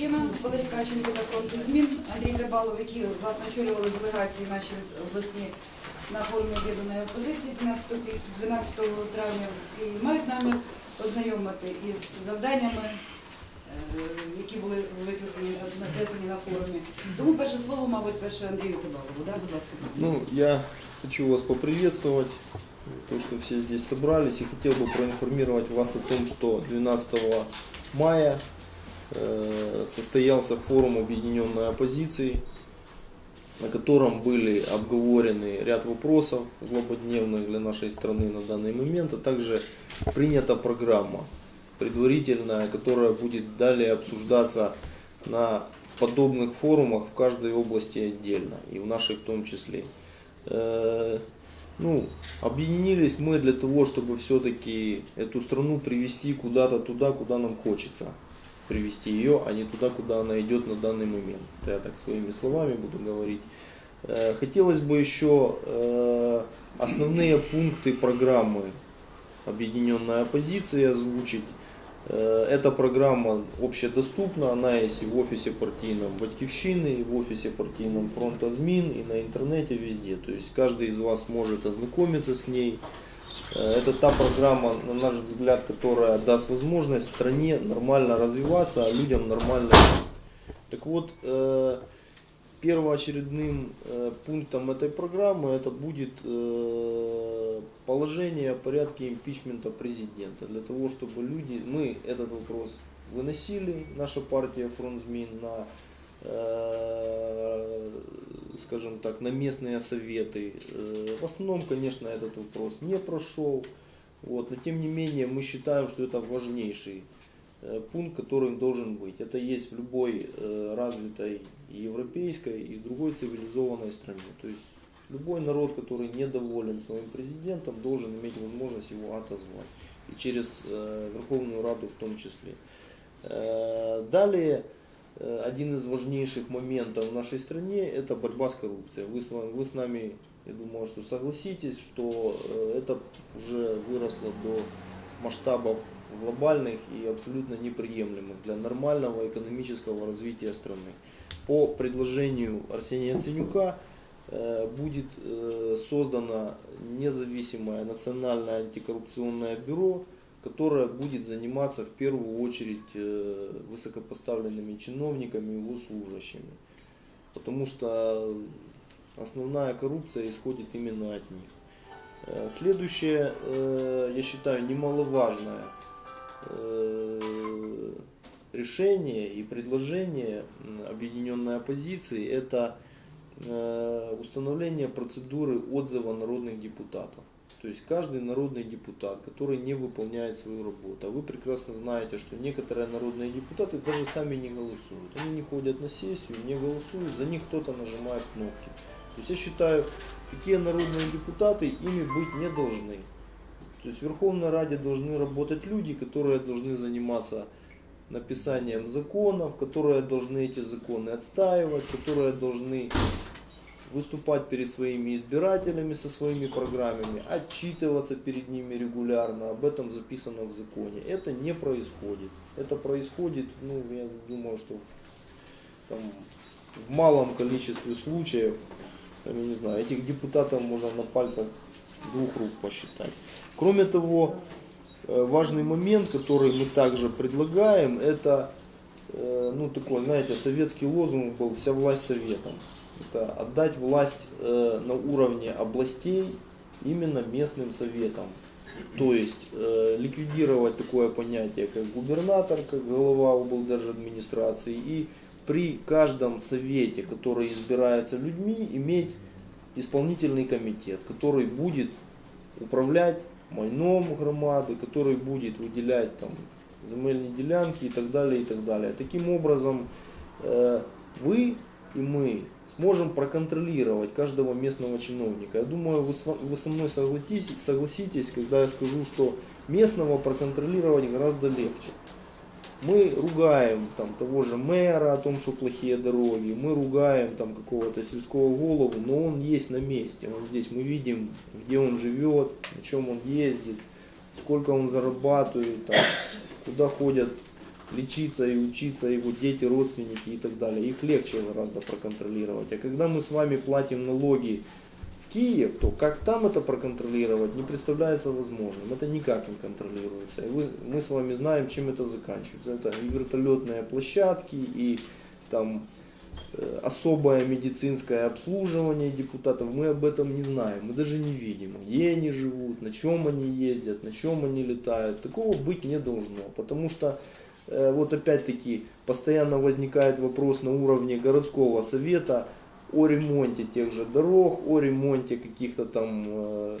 Батьківщина, Валерій Каченко та фронту змін, Андрій Габалов, які власне очолювали делегації наші обласні на форумі об'єднаної опозиції 12, 12 травня і мають намір ознайомити із завданнями, е, які були викреслені накреслені на форумі. Тому перше слово, мабуть, перше Андрію Габалову. Да? Будь ласка. Ну, я хочу вас поприветствовать за то, что все здесь собрались, и хотел бы проинформировать вас о том, что 12 мая состоялся форум объединенной оппозиции, на котором были обговорены ряд вопросов злободневных для нашей страны на данный момент, а также принята программа предварительная, которая будет далее обсуждаться на подобных форумах в каждой области отдельно, и в нашей в том числе. Э, Ну, объединились мы для того, чтобы все-таки эту страну привести куда-то туда, куда нам хочется привести ее, а не туда, куда она идет на данный момент. Это я так своими словами буду говорить. Э, Хотелось бы еще э, основные пункты программы объединенной оппозиции озвучить. Э, Эта программа общедоступна, она есть и в офисе партийном Батькивщины, и в офисе партийном фронта ЗМИН, и на интернете везде. То есть каждый из вас может ознакомиться с ней. Э, Это та программа, на наш взгляд, которая даст возможность стране нормально развиваться, а людям нормально. Так вот, э, первоочередным э, пунктом этой программы это будет положение о порядке импичмента президента. Для того, чтобы люди, мы этот вопрос выносили, наша партия Фронт ЗМИН на, скажем так, на местные советы. Э, В основном, конечно, этот вопрос не прошел. Вот, но тем не менее мы считаем, что это важнейший э, пункт, который должен быть. Это есть в любой э, развитой европейской и другой цивилизованной стране. То есть любой народ, который недоволен своим президентом, должен иметь возможность его отозвать. И через э, Верховную Раду в том числе. Э, Далее, э, один из важнейших моментов в нашей стране – это борьба с коррупцией. Вы с, вы с нами, я думаю, что согласитесь, что э, это уже выросло до масштабов глобальных и абсолютно неприемлемых для нормального экономического развития страны. По предложению Арсения Яценюка э, будет э, создано независимое национальное антикоррупционное бюро, которое будет заниматься в первую очередь э, высокопоставленными чиновниками и госслужащими. Потому что основная коррупция исходит именно от них. Э, Следующее, э, я считаю, немаловажное решение и предложение объединенной оппозиции – это установление процедуры отзыва народных депутатов. То есть каждый народный депутат, который не выполняет свою работу, а вы прекрасно знаете, что некоторые народные депутаты даже сами не голосуют. Они не ходят на сессию, не голосуют, за них кто-то нажимает кнопки. То есть я считаю, такие народные депутаты ими быть не должны. То есть в Верховной Раде должны работать люди, которые должны заниматься написанием законов, которые должны эти законы отстаивать, которые должны выступать перед своими избирателями со своими программами, отчитываться перед ними регулярно, об этом записано в законе. Это не происходит. Это происходит, ну, я думаю, что там, в малом количестве случаев, я не знаю, этих депутатов можно на пальцах двух рук посчитать. Кроме того, э, важный момент, который мы также предлагаем, это, э, ну, такой, знаете, советский лозунг был «Вся власть советом». Это отдать власть э, на уровне областей именно местным советам. То есть э, ликвидировать такое понятие, как губернатор, как глава облдержадминистрации, и при каждом совете, который избирается людьми, иметь исполнительный комитет, который будет управлять майном громады, который будет выделять там земельные делянки и так далее, и так далее. Таким образом, э, вы и мы сможем проконтролировать каждого местного чиновника. Я думаю, вы, со мной согласитесь, согласитесь, когда я скажу, что местного проконтролировать гораздо легче. Мы ругаем там, того же мэра о том, что плохие дороги, мы ругаем там какого-то сельского голову, но он есть на месте, он здесь, мы видим, где он живет, на чем он ездит, сколько он зарабатывает, там, куда ходят лечиться и учиться его дети, родственники и так далее. Их легче гораздо проконтролировать. А когда мы с вами платим налоги в Киев, то как там это проконтролировать не представляется возможным. Это никак не контролируется. И вы, мы с вами знаем, чем это заканчивается. Это и вертолетные площадки, и там э, особое медицинское обслуживание депутатов. Мы об этом не знаем, мы даже не видим, где они живут, на чем они ездят, на чем они летают. Такого быть не должно, потому что вот опять-таки постоянно возникает вопрос на уровне городского совета о ремонте тех же дорог, о ремонте каких-то там э,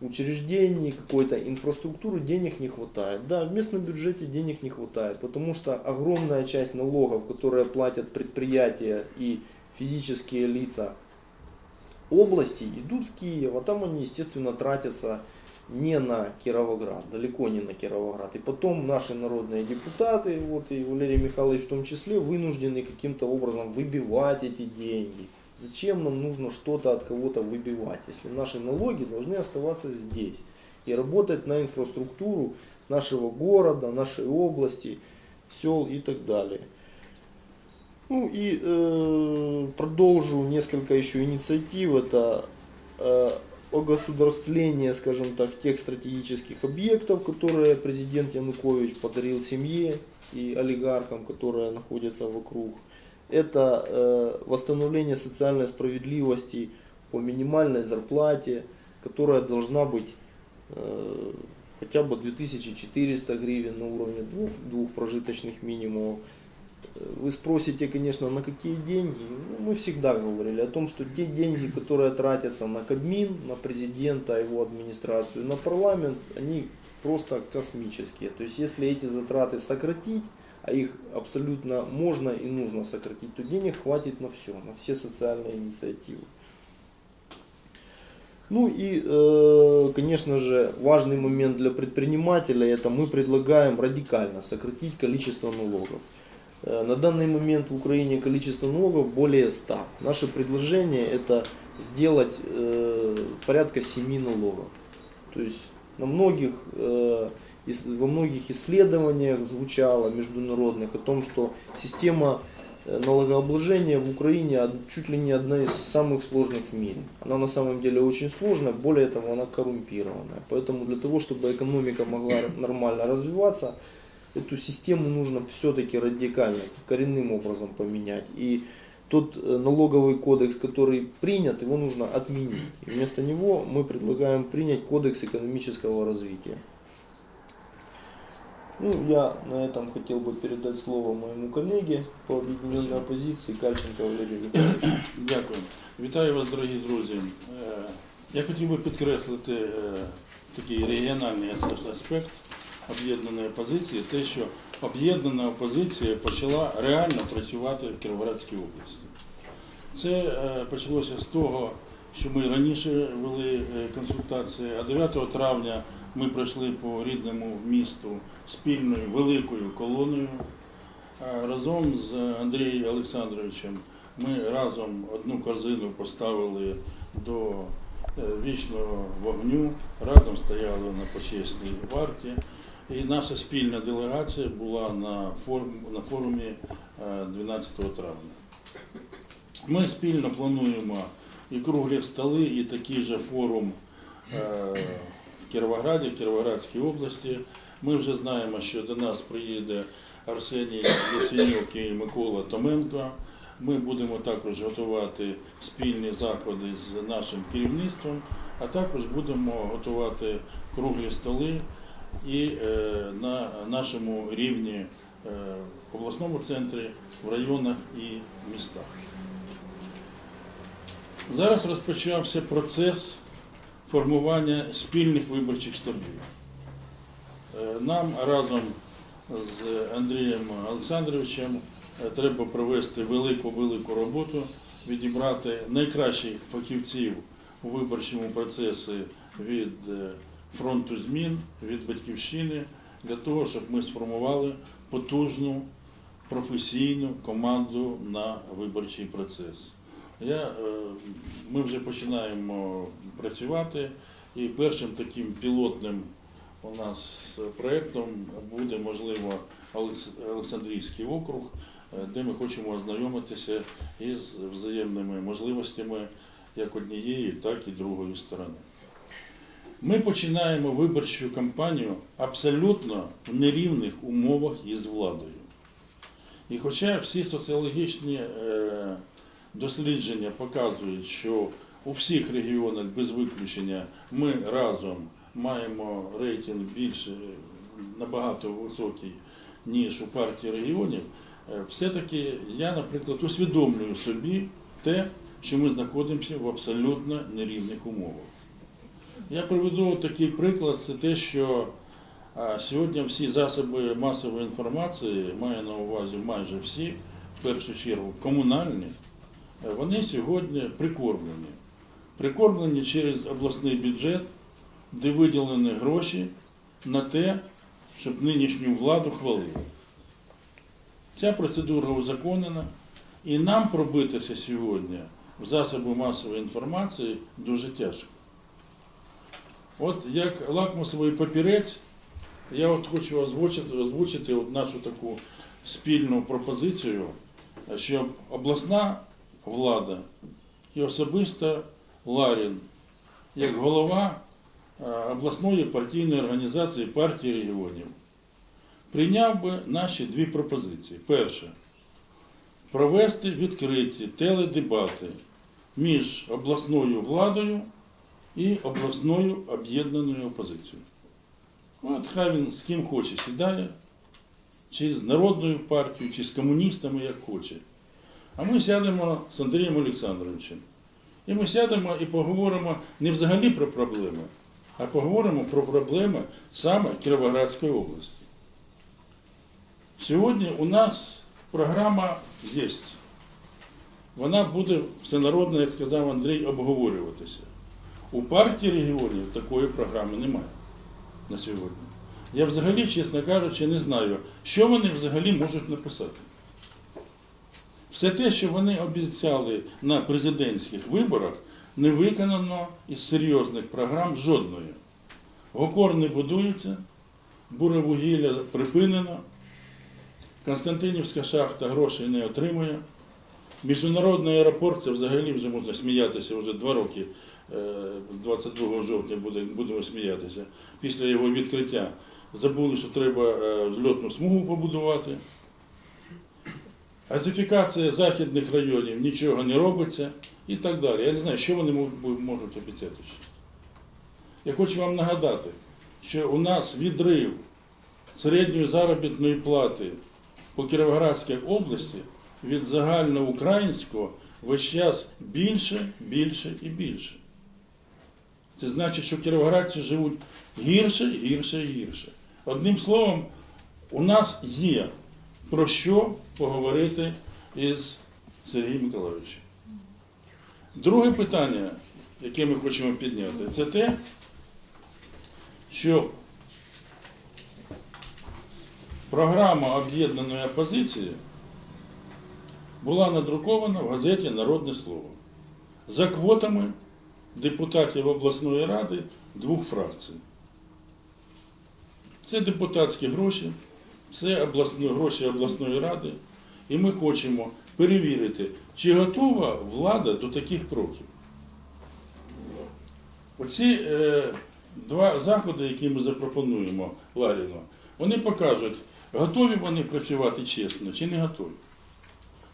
учреждений, какой-то инфраструктуры, денег не хватает. Да, в местном бюджете денег не хватает, потому что огромная часть налогов, которые платят предприятия и физические лица области, идут в Киев, а там они, естественно, тратятся не на Кировоград, далеко не на Кировоград. И потом наши народные депутаты, вот и Валерий Михайлович в том числе, вынуждены каким-то образом выбивать эти деньги. Зачем нам нужно что-то от кого-то выбивать, если наши налоги должны оставаться здесь и работать на инфраструктуру нашего города, нашей области, сел и так далее. Ну и э, продолжу несколько еще инициатив. Это э, огосударствление, скажем так, тех стратегических объектов, которые президент Янукович подарил семье и олигархам, которые находятся вокруг. Это э, восстановление социальной справедливости по минимальной зарплате, которая должна быть э, хотя бы 2400 гривен на уровне двух, двух прожиточных минимумов. Вы спросите, конечно, на какие деньги? Ну, мы всегда говорили о том, что те деньги, которые тратятся на Кабмин, на президента, его администрацию, на парламент, они просто космические. То есть, если эти затраты сократить, а их абсолютно можно и нужно сократить, то денег хватит на все, на все социальные инициативы. Ну и, э, конечно же, важный момент для предпринимателя, это мы предлагаем радикально сократить количество налогов. Э, На данный момент в Украине количество налогов более 100. Наше предложение это сделать э, порядка 7 налогов. То есть на многих, э, во многих исследованиях звучало международных о том, что система налогообложения в Украине чуть ли не одна из самых сложных в мире. Она на самом деле очень сложная, более того, она коррумпированная. Поэтому для того, чтобы экономика могла нормально развиваться, эту систему нужно все-таки радикально, коренным образом поменять. И тот э, налоговый кодекс, который принят, его нужно отменить. И вместо него мы предлагаем принять кодекс экономического развития. Ну, я на этом хотел бы передать слово моему коллеге по объединенной оппозиции Кальченко Валерию Викторовичу. Дякую. Вітаю вас, дорогі друзі. Е, Я хотів би підкреслити е, такий регіональний ас- аспект Об'єднаної опозиції, те, що об'єднана опозиція почала реально працювати в Кіровоградській області. Це е, почалося з того, що ми раніше вели е, консультації, а 9 травня ми пройшли по рідному місту спільною великою колоною. Е, Разом з Андрієм Олександровичем ми разом одну корзину поставили до вічного вогню, разом стояли на почесній варті. І наша спільна делегація була на, на форумі е, 12 травня. Ми спільно плануємо і круглі столи, і такий же форум е, в Кіровограді, в Кіровоградській області. Ми вже знаємо, що до нас приїде Арсеній Яценюк і Микола Томенко. Ми будемо також готувати спільні заходи з нашим керівництвом, а також будемо готувати круглі столи і е, на нашому рівні е, в обласному центрі, в районах і містах. Зараз розпочався процес формування спільних виборчих штабів. Е, Нам разом з Андрієм Олександровичем треба провести велику-велику роботу, відібрати найкращих фахівців у виборчому процесі від фронту змін, від батьківщини, для того, щоб ми сформували потужну професійну команду на виборчий процес. Я, е, ми вже починаємо працювати, і першим таким пілотним у нас проєктом буде, можливо, Олекс- Олександрійський округ, е, де ми хочемо ознайомитися із взаємними можливостями як однієї, так і другої сторони. Ми починаємо виборчу кампанію абсолютно в нерівних умовах із владою. І хоча всі соціологічні е, дослідження показують, що у всіх регіонах без виключення ми разом маємо рейтинг більше набагато високий, ніж у партії регіонів, е, все-таки я, наприклад, усвідомлюю собі те, що ми знаходимося в абсолютно нерівних умовах. Я приведу такий приклад, це те, що сьогодні всі засоби масової інформації, маю на увазі майже всі, в першу чергу комунальні, вони сьогодні прикормлені. Прикормлені через обласний бюджет, де виділені гроші на те, щоб нинішню владу хвалили. Ця процедура узаконена, і нам пробитися сьогодні в засоби масової інформації дуже тяжко. От як лакмусовий папірець, я от хочу озвучити, озвучити от нашу таку спільну пропозицію, щоб обласна влада і особисто Ларін, як голова е, обласної партійної організації партії регіонів, прийняв би наші дві пропозиції. Перше, провести відкриті теледебати між обласною владою і обласною об'єднаною опозицією. От хай він з ким хоче сідає, чи з народною партією, чи з комуністами, як хоче. А ми сядемо з Андрієм Олександровичем. І ми сядемо і поговоримо не взагалі про проблеми, а поговоримо про проблеми саме Кіровоградської області. Сьогодні у нас програма є. Вона буде всенародно, як сказав Андрій, обговорюватися. У партії регіонів такої програми немає на сьогодні. Я взагалі, чесно кажучи, не знаю, що вони взагалі можуть написати. Все те, що вони обіцяли на президентських виборах, не виконано із серйозних програм жодної. Гокор не будується, буровугілля припинено, Константинівська шахта грошей не отримує. Міжнародний аеропорт, це взагалі вже можна сміятися вже два роки, 22 жовтня будемо сміятися. Після його відкриття забули, що треба е, взльотну смугу побудувати. Газифікація західних районів нічого не робиться і так далі. Я не знаю, що вони можуть- обіцяти. Я хочу вам нагадати, що у нас відрив середньої заробітної плати по Кіровоградській області від загальноукраїнського весь час більше, більше і більше. Це значить, що кіровоградці живуть гірше, гірше і гірше. Одним словом, у нас є про що поговорити із Сергієм Миколаївичем. Друге питання, яке ми хочемо підняти, це те, що програма об'єднаної опозиції була надрукована в газеті Народне Слово за квотами депутатів обласної ради двох фракцій. Це депутатські гроші, це обласні, гроші обласної ради. І ми хочемо перевірити, чи готова влада до таких кроків. Оці е, два заходи, які ми запропонуємо Ларіну, вони покажуть, готові вони працювати чесно чи не готові.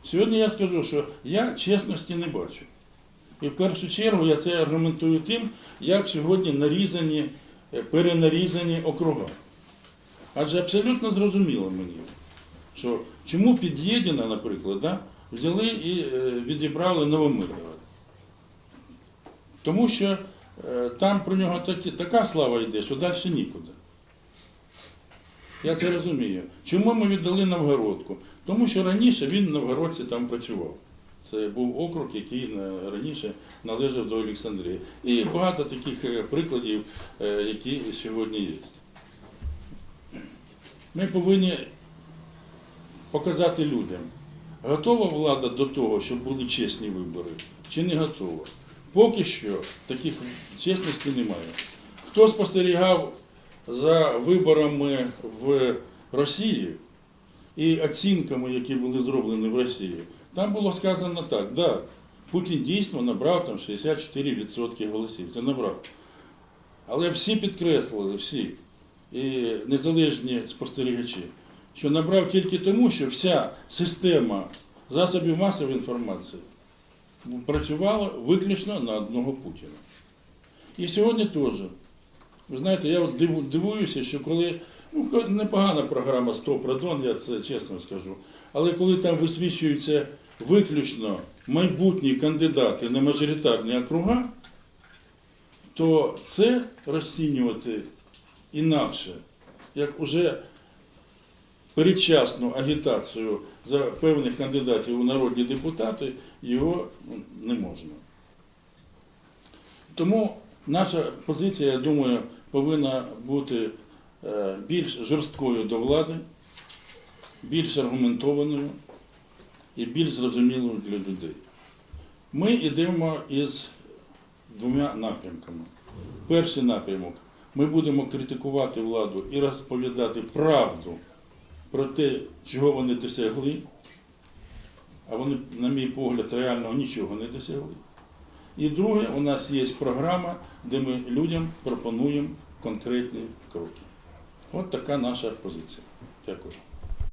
Сьогодні я скажу, що я чесності не бачу. І в першу чергу я це аргументую тим, як сьогодні нарізані, е, перенарізані округа. Адже абсолютно зрозуміло мені, що чому під Єдіна, наприклад, да, взяли і е, відібрали Новомиргород. Тому що е, там про нього такі, така слава йде, що далі нікуди. Я це розумію. Чому ми віддали Новгородку? Тому що раніше він в Новгородці там працював. Це був округ, який е, раніше належав до Олександрії. І багато таких е, прикладів, е, які сьогодні є. Ми повинні показати людям, готова влада до того, щоб були чесні вибори, чи не готова. Поки що таких чесності немає. Хто спостерігав за виборами в Росії і оцінками, які були зроблені в Росії, там було сказано так, да, Путін дійсно набрав там 64% голосів. Це набрав. Але всі підкреслили, всі, і незалежні спостерігачі, що набрав тільки тому, що вся система засобів масової інформації працювала виключно на одного Путіна. І сьогодні теж. Ви знаєте, я дивуюся, що коли ну, непогана програма «100 Продон, я це чесно скажу, але коли там висвічуються виключно майбутні кандидати на мажоритарні округа, то це розцінювати інакше, як уже передчасну агітацію за певних кандидатів у народні депутати, його не можна. Тому наша позиція, я думаю, повинна бути е, більш жорсткою до влади, більш аргументованою і більш зрозумілою для людей. Ми йдемо із двома напрямками. Перший напрямок ми будемо критикувати владу і розповідати правду про те, чого вони досягли, а вони, на мій погляд, реально нічого не досягли. І друге, у нас є програма, де ми людям пропонуємо конкретні кроки. От така наша позиція. Дякую.